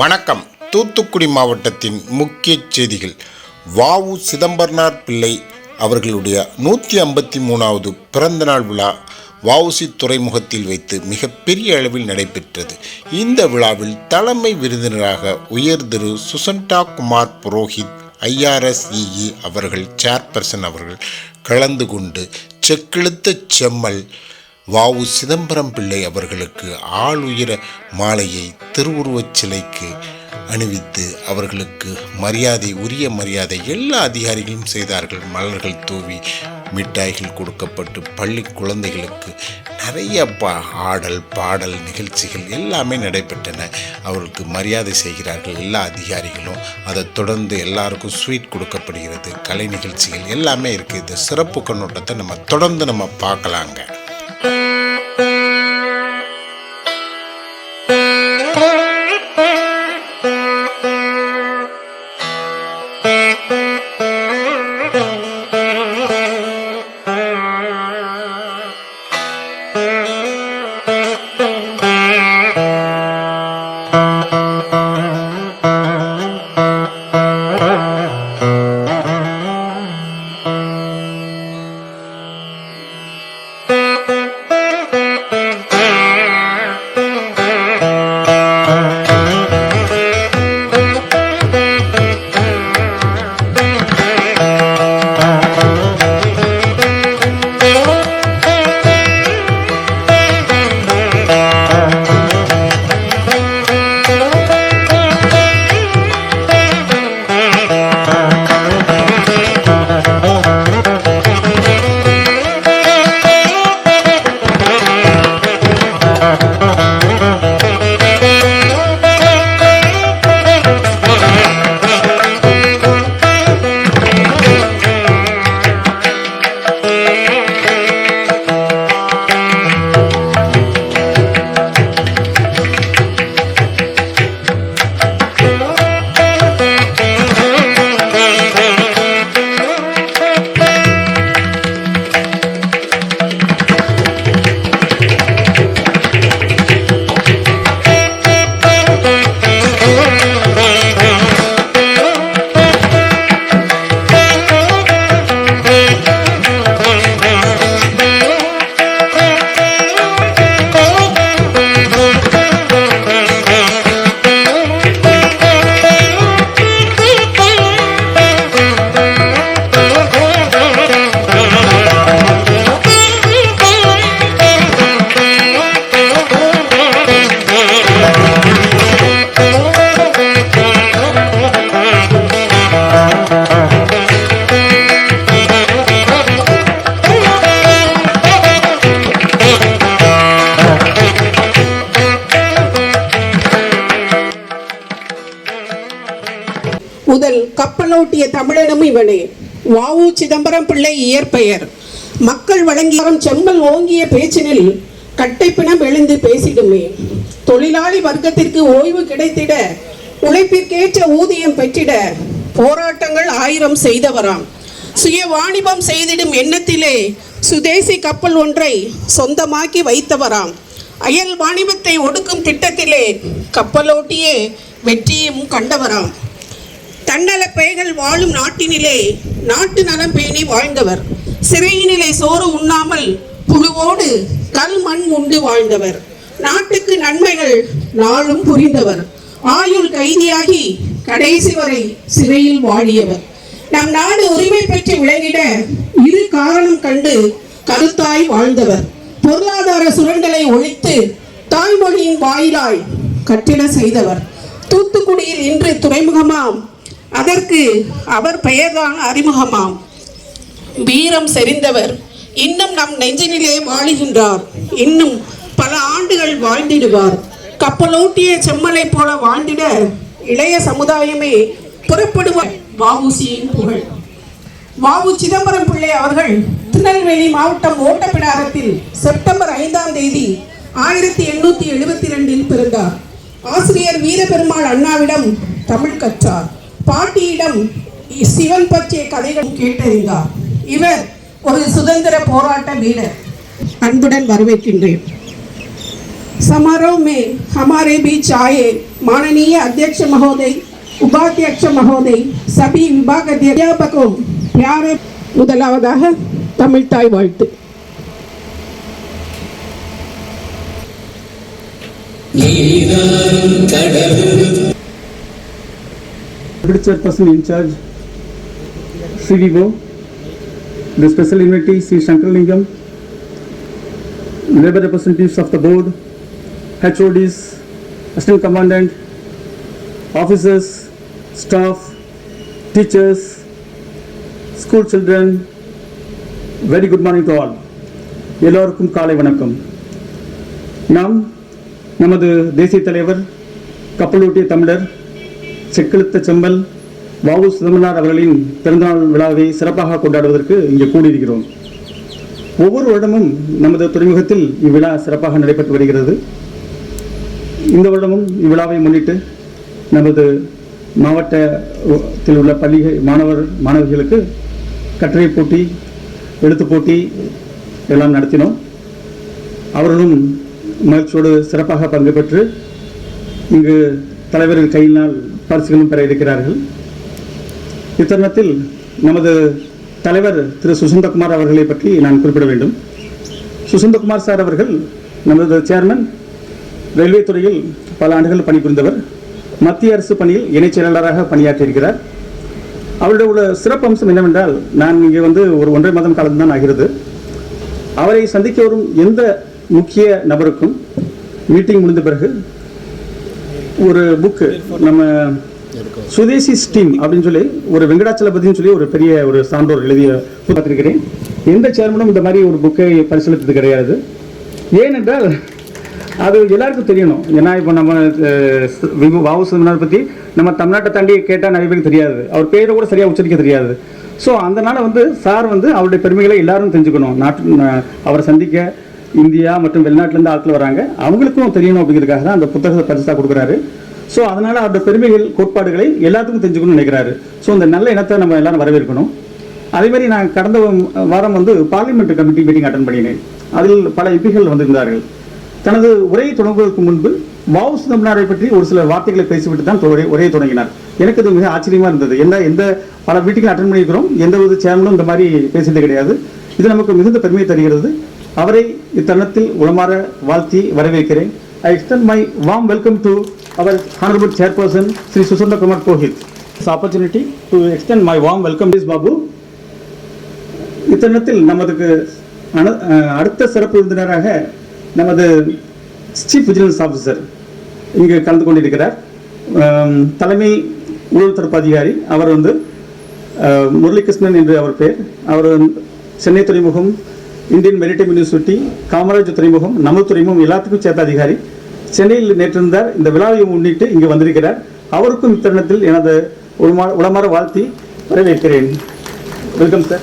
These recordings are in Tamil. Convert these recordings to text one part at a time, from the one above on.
வணக்கம். தூத்துக்குடி மாவட்டத்தின் முக்கிய செய்திகள். வாவு சிதம்பரனார் பிள்ளை அவர்களுடைய நூற்றி ஐம்பத்தி மூணாவது பிறந்தநாள் விழா வாவுசி துறைமுகத்தில் வைத்து மிகப்பெரிய அளவில் நடைபெற்றது. இந்த விழாவில் தலைமை விருந்தினராக உயர் திரு சுசண்டா குமார் புரோஹித் ஐஆர்எஸ்இஇ அவர்கள் சேர்பர்சன் அவர்கள் கலந்து கொண்டு செக்கெழுத்த செம்மல் வாவு சிதம்பரம் பிள்ளை அவர்களுக்கு ஆளுயர மாலையை திருவுருவச் சிலைக்கு அணிவித்து அவர்களுக்கு மரியாதை உரிய மரியாதை எல்லா அதிகாரிகளும் செய்தார்கள். மலர்கள் தூவி மிட்டாய்கள் கொடுக்கப்பட்டு பள்ளி குழந்தைகளுக்கு நிறைய பா ஆடல் பாடல் நிகழ்ச்சிகள் எல்லாமே நடைபெற்றன. அவர்களுக்கு மரியாதை செய்கிறார்கள் எல்லா அதிகாரிகளும். அதை தொடர்ந்து எல்லாருக்கும் ஸ்வீட் கொடுக்கப்படுகிறது. கலை நிகழ்ச்சிகள் எல்லாமே இருக்குது இந்த சிறப்பு கண்ணோட்டத்தை நம்ம தொடர்ந்து நம்ம பார்க்கலாங்க. முதல் கப்பலோட்டிய தமிழனும் இவனே. வாவு சிதம்பரம் பிள்ளை இயற்பெயர் மக்கள் வழங்கிய செம்மல் ஓங்கிய பேச்சினில் கட்டைப்பிணம் எழுந்து பேசிடுமே. தொழிலாளி வர்க்கத்திற்கு ஓய்வு கிடைத்திட உழைப்பிற்கேற்ற ஊதியம் பெற்றிட போராட்டங்கள் ஆயிரம் செய்தவராம். சுய வாணிபம் செய்திடும் எண்ணத்திலே சுதேசி கப்பல் ஒன்றை சொந்தமாக்கி வைத்தவராம். அயல் வாணிபத்தை ஒடுக்கும் திட்டத்திலே கப்பலோட்டியே வெற்றியும் கண்டவராம். தன்னல பெயர்கள் வாழும் நாட்டினிலே நாட்டு நலம் பேணி வாழ்ந்தவர். சிறையினிலே சோறு உண்ணாமல் புழுவோடு கல் மண் உண்டு வாழ்ந்தவர். நாட்டுக்கு நன்மைகள் நாளும் புரிந்தவர். ஆயுள் கைதியாகி கடைசி வரை சிறையில் வாழியவர். நம் நாடு உரிமை பெற்று விளங்கிட இரு காரணம் கண்டு கருத்தாய் வாழ்ந்தவர். பொருளாதார சுரண்டலை ஒழித்து தாய்மொழியின் வாயிலாய் கட்டிட செய்தவர். தூத்துக்குடியில் இன்று துறைமுகமாம் அதற்கு அவர் பெயர்தான் அறிமுகமாம். வீரம் செறிந்தவர் இன்னும் நம் நெஞ்சினிலே வாழுகின்றார். இன்னும் பல ஆண்டுகள் வாழ்ந்திடுவார். கப்பலோட்டிய செம்மலை போல வாழ்ந்திட இளைய சமுதாயமே புறப்படுவார். வாவுசியின் புகழ். வாவு சிதம்பரம் பிள்ளை அவர்கள் திருநெல்வேலி மாவட்டம் ஓட்டப்பிடாரத்தில் செப்டம்பர் ஐந்தாம் தேதி ஆயிரத்தி எண்ணூத்தி எழுபத்தி ரெண்டில் பிறந்தார். ஆசிரியர் வீரபெருமாள் அண்ணாவிடம் தமிழ் கற்றார். பாட்டியிடம் சிவன் பற்றிய கதைகள் கேட்டறிந்தார் இவர் ஒரு சுதந்திர போராட்ட வீரர் அன்புடன் வரவேற்கின்றேன் समारोह में हमारे बीच आए माननीय अध्यक्ष महोदय उपाध्यक्ष महोदय सभी विभाग अध्यापकों प्यारे முதலாவதாக தமிழ் தாய் வாழ்த்து Deputy Chairperson in charge, CDO, the special invitee, Sri Shankarlingam, labor representatives of the board, HODs, assistant commandant, officers, staff, teachers, school children, very good morning to all. எல்லோருக்கும் காலை வணக்கம் நாம் நமது தேசிய தலைவர் கப்பலூட்டிய தமிழர் செக்கெழுத்த செம்பல் வாவு சிதம்பரனார் அவர்களின் பிறந்தநாள் விழாவை சிறப்பாக கொண்டாடுவதற்கு இங்கே கூடியிருக்கிறோம். ஒவ்வொரு வருடமும் நமது துறைமுகத்தில் இவ்விழா சிறப்பாக நடைபெற்று வருகிறது. இந்த வருடமும் இவ்விழாவை முன்னிட்டு நமது மாவட்டத்தில் உள்ள பள்ளி மாணவர் மாணவிகளுக்கு கட்டுரை போட்டி எழுத்து போட்டி எல்லாம் நடத்தினோம். அவர்களும் மகிழ்ச்சியோடு சிறப்பாக பங்கு பெற்று இங்கு தலைவர்கள் கையினால் பரிசுகளும் பெற இருக்கிறார்கள். இத்தருணத்தில் நமது தலைவர் திரு சுசந்தகுமார் அவர்களை பற்றி நான் குறிப்பிட வேண்டும். சுசந்தகுமார் சார் அவர்கள் நமது சேர்மன் ரயில்வே துறையில் பல ஆண்டுகள் பணிபுரிந்தவர். மத்திய அரசு பணியில் இணைச் செயலாளராக பணியாற்றியிருக்கிறார். அவருடைய உள்ள சிறப்பம்சம் என்னவென்றால் நான் இங்கே வந்து ஒரு ஒன்றரை மாதம் காலம்தான் ஆகிறது. அவரை சந்திக்க வரும் எந்த முக்கிய நபருக்கும் மீட்டிங் முடிந்த பிறகு ஒரு புக்கு நம்ம சுதேசி ஸ்டீம் அப்படின்னு சொல்லி ஒரு வெங்கடாச்சலபதினு சொல்லி ஒரு பெரிய ஒரு சான்றோர் எழுதிய பார்த்துருக்கிறேன். எந்த சேர்மனும் இந்த மாதிரி ஒரு புக்கை பரிசீலித்தது கிடையாது. ஏனென்றால் அது எல்லாருக்கும் தெரியணும். ஏன்னா இப்போ நம்ம விபு வாவு சிதம்பரனார் பற்றி நம்ம தமிழ்நாட்டை தாண்டி கேட்டால் நிறைய பேருக்கு தெரியாது. அவர் பேரை கூட சரியாக உச்சரிக்க தெரியாது. ஸோ அதனால் வந்து சார் வந்து அவருடைய பெருமைகளை எல்லாரும் தெரிஞ்சுக்கணும். நாட்டு அவரை சந்திக்க இந்தியா மற்றும் வெளிநாட்டிலேருந்து ஆட்கள் வராங்க. அவங்களுக்கும் தெரியணும் அப்படிங்கிறதுக்காக தான் அந்த புத்தகத்தை பரிசாக கொடுக்குறாரு. ஸோ அதனால அவருடைய பெருமைகள் கோட்பாடுகளை எல்லாத்துக்கும் தெரிஞ்சுக்கணும்னு நினைக்கிறாரு. ஸோ இந்த நல்ல இனத்தை நம்ம எல்லாரும் வரவேற்கணும். அதே மாதிரி நான் கடந்த வாரம் வந்து பார்லிமெண்ட் கமிட்டி மீட்டிங் அட்டன் பண்ணினேன். அதில் பல எம்பிகள் வந்திருந்தார்கள். தனது உரையை தொடங்குவதற்கு முன்பு வாவு சிதம்பரனாரை பற்றி ஒரு சில வார்த்தைகளை பேசிவிட்டு தான் உரையை தொடங்கினார். எனக்கு அது மிக ஆச்சரியமா இருந்தது. எந்த எந்த பல மீட்டிங்கில் அட்டன் பண்ணியிருக்கிறோம். எந்த ஒரு சேனலும் இந்த மாதிரி பேசியது கிடையாது. இது நமக்கு மிகுந்த பெருமையை தருகிறது. அவரை இத்தருணத்தில் உளமாற வாழ்த்தி வரவேற்கிறேன். I extend my warm welcome to our honourable chairperson Shri Susanta Kumar Kohit is opportunity to extend my warm welcome this Babu இத்தருணத்தில் நமதுக்கு அடுத்த சிறப்பு விருந்தினராக நமது சீஃப் விஜிலன்ஸ் ஆஃபீஸர் இங்கு கலந்து கொண்டிருக்கிறார். தலைமை ஊழல் அதிகாரி. அவர் வந்து முரளிகிருஷ்ணன் என்று அவர் பெயர். அவர் வந்து சென்னை துறைமுகம் இந்தியன் மெரிடைம் யூனிவர்சிட்டி காமராஜ் துறைமுகம் நமது துறைமுகம் எல்லாத்துக்கும் சேர்த்த அதிகாரி. சென்னையில் நேற்றிருந்தார். இந்த விழாவை முன்னிட்டு இங்கு வந்திருக்கிறார். அவருக்கும் இத்தருணத்தில் எனது உளமா- உளமாற வாழ்த்தி வரவேற்கிறேன். வெல்கம் சார்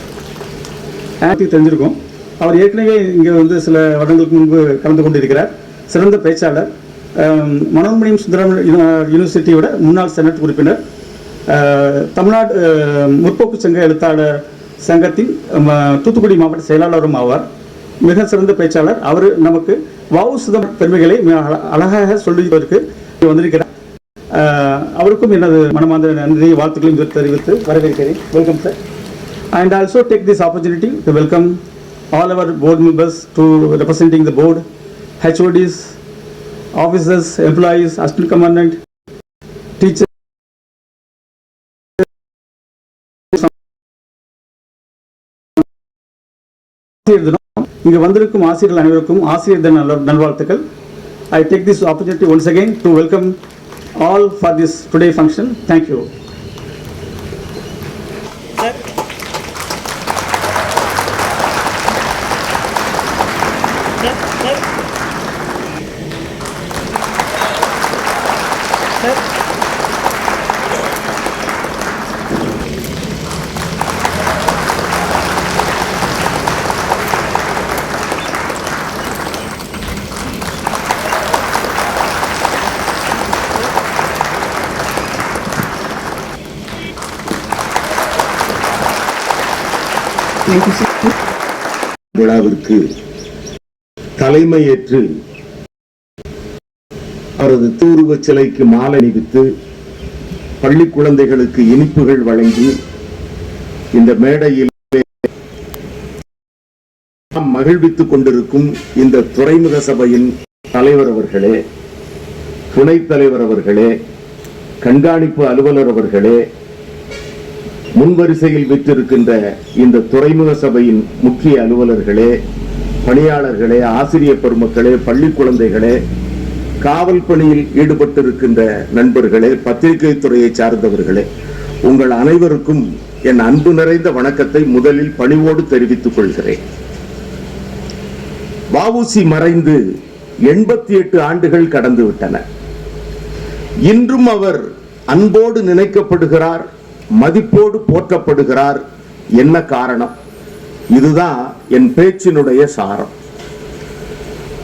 ஆக்டி தெரிஞ்சிருக்கும். அவர் ஏற்கனவே இங்கே வந்து சில வருடங்களுக்கு முன்பு கலந்து கொண்டிருக்கிறார். சிறந்த பேச்சாளர். அம், மனோன்மணியம் சுந்தரம் யூனிவர்சிட்டியோட முன்னாள் செனட் உறுப்பினர். தமிழ்நாடு முற்போக்கு சங்க எழுத்தாளர் சங்கத்தின் தூத்துக்குடி மாவட்ட செயலாளரும் ஆவார். மிக சிறந்த பேச்சாளர். அவர் நமக்கு வாவு சுதம் பெருமைகளை மிக அழகாக சொல்லுவதற்கு வந்திருக்கிறார். அவருக்கும் எனது மனமார்ந்த நன்றி வாழ்த்துக்களையும் தெரிவித்து வரவேற்கிறேன். Welcome sir and also take this opportunity to welcome all our board members to representing the board HODs officers employees assistant commandant teacher ஆசிரியர் தினம். இங்கு வந்திருக்கும் ஆசிரியர்கள் அனைவருக்கும் ஆசிரியர் தின நல்வாழ்த்துக்கள். I take this opportunity once again to welcome all for this today function thank you விழாவிற்கு தலைமையேற்று அவரது தூருவ சிலைக்கு மாலை அணிவித்து பள்ளி குழந்தைகளுக்கு இனிப்புகள் வழங்கி இந்த மேடையில் நாம் மகிழ்வித்துக் கொண்டிருக்கும் இந்த துறைமுக சபையின் தலைவர் அவர்களே துணைத் தலைவர் அவர்களே கண்காணிப்பு அலுவலர் அவர்களே முன்வரிசையில் விற்றிருக்கின்ற இந்த துறைமுக சபையின் முக்கிய அலுவலர்களே பணியாளர்களே ஆசிரியர் பெருமக்களே பள்ளி குழந்தைகளே காவல் பணியில் ஈடுபட்டிருக்கின்ற நண்பர்களே பத்திரிகை துறையை சார்ந்தவர்களே உங்கள் அனைவருக்கும் என் அன்பு நிறைந்த வணக்கத்தை முதலில் பணிவோடு தெரிவித்துக் கொள்கிறேன். வஉசி மறைந்து எண்பத்தி எட்டு ஆண்டுகள் கடந்து விட்டன இன்றும் அவர் அன்போடு நினைக்கப்படுகிறார். மதிப்போடு போற்றப்படுகிறார் என்ன காரணம்? இதுதான் என் பேச்சினுடைய சாரம்.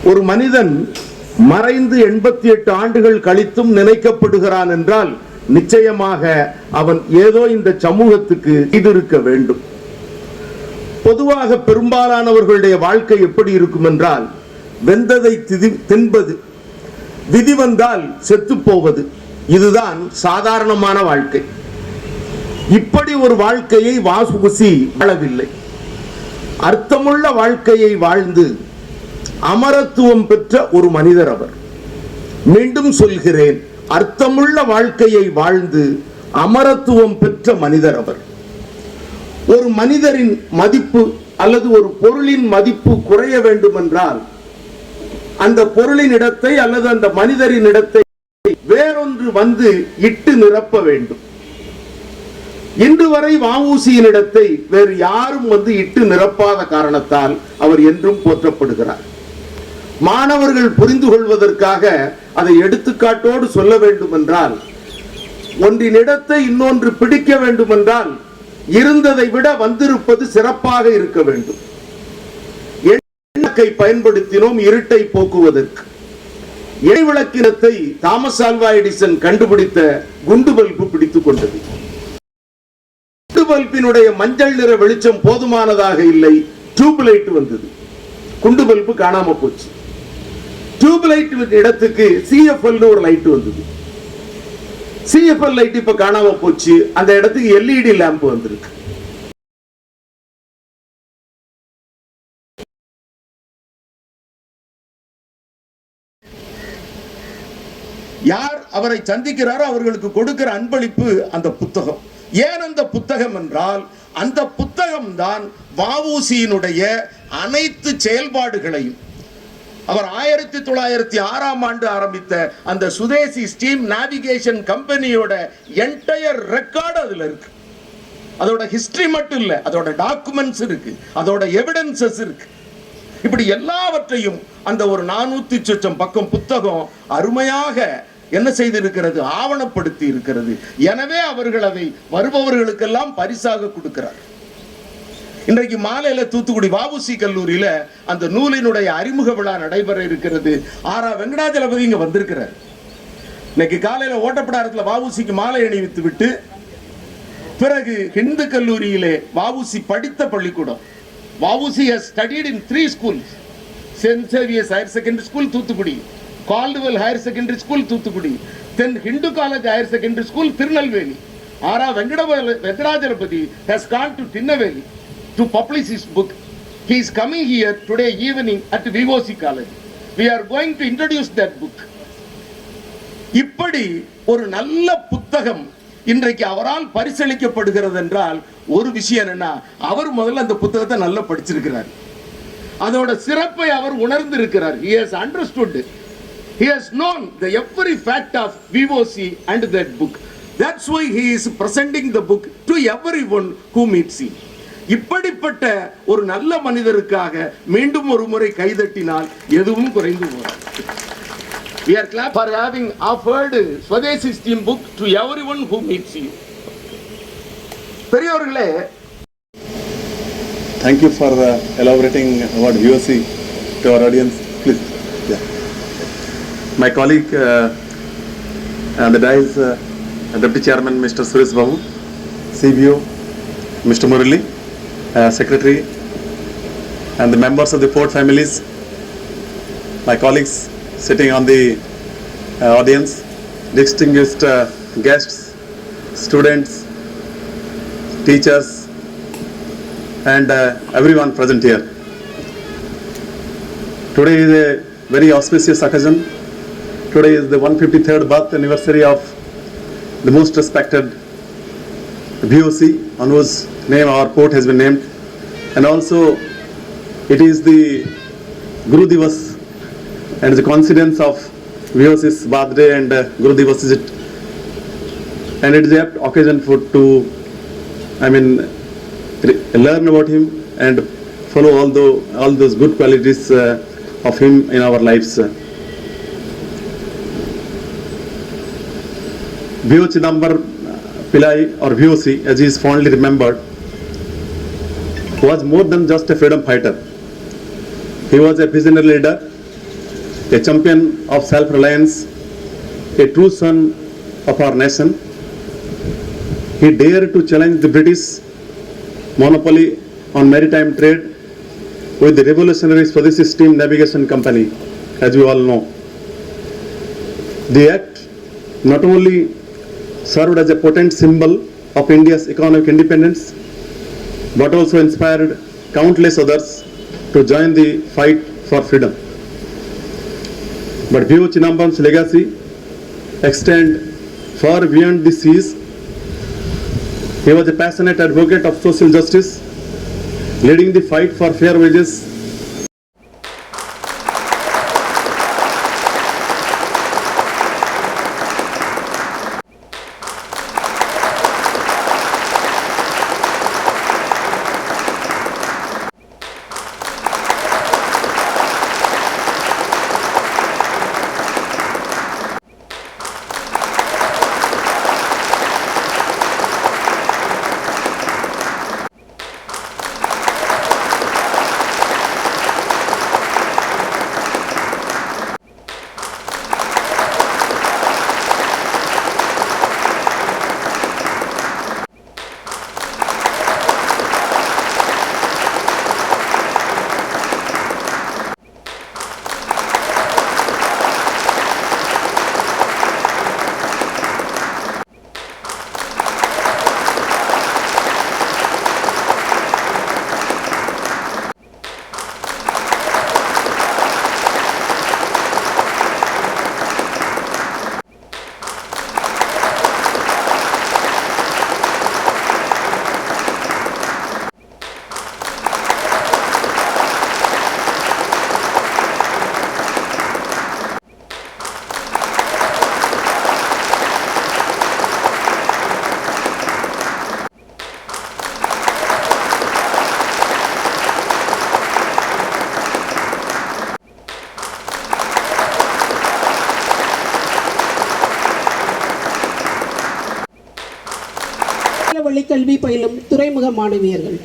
ஒரு மனிதன் மறைந்து எண்பத்தி எட்டு ஆண்டுகள் கழித்தும் நினைக்கப்படுகிறான் என்றால் நிச்சயமாக அவன் ஏதோ இந்த சமூகத்துக்கு இருக்க வேண்டும். பொதுவாக பெரும்பாலானவர்களுடைய வாழ்க்கை எப்படி இருக்கும் என்றால் வெந்ததை திதி- தின்பது விதி வந்தால் செத்து போவது இதுதான் சாதாரணமான வாழ்க்கை. இப்படி ஒரு வாழ்க்கையை வாசுகுசி வாழவில்லை. அர்த்தமுள்ள வாழ்க்கையை வாழ்ந்து அமரத்துவம் பெற்ற ஒரு மனிதர் அவர். மீண்டும் சொல்கிறேன் அர்த்தமுள்ள வாழ்க்கையை வாழ்ந்து அமரத்துவம் பெற்ற மனிதர் அவர். ஒரு மனிதரின் மதிப்பு அல்லது ஒரு பொருளின் மதிப்பு குறைய வேண்டும் என்றால் அந்த பொருளின் இடத்தை அல்லது அந்த மனிதரின் இடத்தை வேறொன்று வந்து இட்டு நிரப்ப வேண்டும். இன்று வரை வஉசியின் இடத்தை வேறு யாரும் வந்து இட்டு நிரப்பாத காரணத்தால் அவர் என்றும் போற்றப்படுகிறார். மாணவர்கள் புரிந்து கொள்வதற்காக அதை எடுத்துக்காட்டோடு சொல்ல வேண்டும் என்றால் ஒன்றின் இடத்தை இன்னொன்று பிடிக்க வேண்டும் என்றால் இருந்ததை விட வந்திருப்பது சிறப்பாக இருக்க வேண்டும். எண்ணக்கை பயன்படுத்தினோம் இருட்டை போக்குவதற்கு. இடைவிளக்கினத்தை தாமஸ் ஆல்வா எடிசன் கண்டுபிடித்த குண்டு பல்பு பிடித்துக் கொண்டது. பல்பினுடைய மஞ்சள் நிற வெளிச்சம் போதுமானதாக இல்லை. டியூப் லைட் வந்தது. குண்டு பல்பு காணாம போச்சு. டியூப் லைட் இடத்துக்கு சிஎஃப்எல் ஒரு லைட் வந்தது. சிஎஃப்எல் லைட் இப்ப காணாம போச்சு. அந்த இடத்துக்கு எல்இடி லேம்ப் வந்திருக்கு. யார் அவரை சந்திக்கிறாரோ அவர்களுக்கு கொடுக்கிற அன்பளிப்பு அந்த புத்தகம். ஏன் அந்த புத்தகம் என்றால் அந்த புத்தகம் தான் வஉசியினுடைய அனைத்து செயல்பாடுகளையும். அவர் ஆயிரத்தி தொள்ளாயிரத்தி ஆறாம் ஆண்டு ஆரம்பித்த அந்த சுதேசி ஸ்டீம் நாவிகேஷன் கம்பெனியோட என்டையர் ரெக்கார்டு அதுல இருக்கு. அதோட ஹிஸ்டரி மட்டும் இல்லை அதோட டாக்குமெண்ட்ஸ் இருக்கு அதோட எவிடன்சஸ் இருக்கு. இப்படி எல்லாவற்றையும் அந்த ஒரு நானூத்தி சொச்சம் பக்கம் புத்தகம் அருமையாக என்ன செய்திருக்கிறது? ஆவணப்படுத்தி இருக்கிறது. எனவே அவர்கள் அதை வருபவர்களுக்கெல்லாம் பரிசாக கொடுக்கிறார். இன்றைக்கு மாலையில தூத்துக்குடி வாவுசி கல்லூரியில அந்த நூலினுடைய அறிமுக விழா நடைபெற இருக்கிறது. ஆரா வெங்கடாஜலபதி இங்க வந்திருக்கிறார். இன்னைக்கு காலையில ஓட்டப்படாரத்துல வாவுசிக்கு மாலை அணிவித்து விட்டு பிறகு ஹிந்து கல்லூரியிலே வாவுசி படித்த பள்ளிக்கூடம். VOC has studied in three schools. Saint Xavier's higher secondary school Thoothukudi. Caldwell higher secondary school Thoothukudi the Hindu college higher secondary school Tirunelveli A R வெங்கடவ Venkatachalapathy has gone to Tirunelveli to publish his book he is coming here today evening at VOC college we are going to introduce that book இப்படி ஒரு நல்ல புத்தகம் இன்றைக்கு அவரால் பரிசளிக்கப்படுகிறது என்றால் ஒரு விஷயம் என்னன்னா அவர் முதல்ல அந்த புத்தகத்தை நல்லா படிச்சிருக்கிறார். அதோட சிறப்பை அவர் உணர்ந்திருக்கிறார். He has understood he has known the every fact of VOC and that book that's why he is presenting the book to everyone who meets him இப்படிப்பட்ட ஒரு நல்ல மனிதருக்காக மீண்டும் ஒரு முறை கைதட்டினால் எதுவும் குறைந்து போகாது We are glad for having offered Swadeshi Steam book to everyone who meets you. பெரியவர்களே Thank you for the elaborating what VOC to our audience. My colleague uh, on the dais, uh, Deputy Chairman Mr. Suresh Babu, CBO Mr. Murali, uh, Secretary, and the members of the port families, my colleagues sitting on the uh, audience, distinguished uh, guests, students, teachers, and uh, everyone present here. Today is a very auspicious occasion. Today is the 153rd birth anniversary of the most respected BOC on whose name our port has been named. And also, it is the Guru Divas and the coincidence of VOC's birthday and uh, Guru Divas is it. And it is apt occasion for to, I mean, learn about him and follow all the all those good qualities uh, of him in our lives. V.O. Chidambar uh, Pillai or VOC, as he is fondly remembered, was more than just a freedom fighter. He was a visionary leader, a champion of self-reliance, a true son of our nation. He dared to challenge the British monopoly on maritime trade with the revolutionary Swadeshi Steam Navigation Company, as we all know. The act not only served as a potent symbol of India's economic independence, but also inspired countless others to join the fight for freedom. But V.O. Chinambam's legacy extend far beyond the seas. He was a passionate advocate of social justice, leading the fight for fair wages பயிலும் மாணவியர்கள்.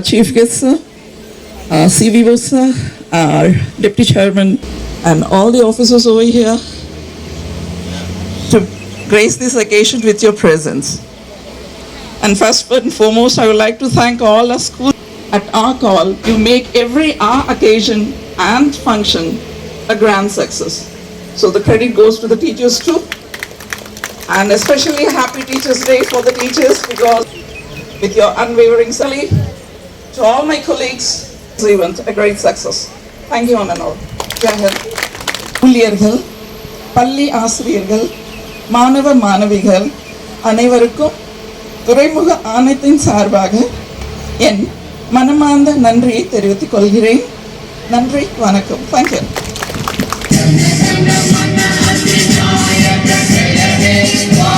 Chief guest, sir, uh, our CVO, sir, our deputy chairman, and all the officers over here to grace this occasion with your presence. And first and foremost, I would like to thank all our schools. At our call, you make every our occasion and function a grand success. So the credit goes to the teachers too. And especially happy Teachers Day for the teachers because with your unwavering salary to all my colleagues, this event a great success. Thank you, Honorable. ஊழியர்கள் பள்ளி ஆசிரியர்கள் மாணவ மாணவிகள் அனைவருக்கும் துறைமுக ஆணையத்தின் சார்பாக என் மனமார்ந்த நன்றியை தெரிவித்துக் கொள்கிறேன் நன்றி வணக்கம் தேங்க்யூ Why?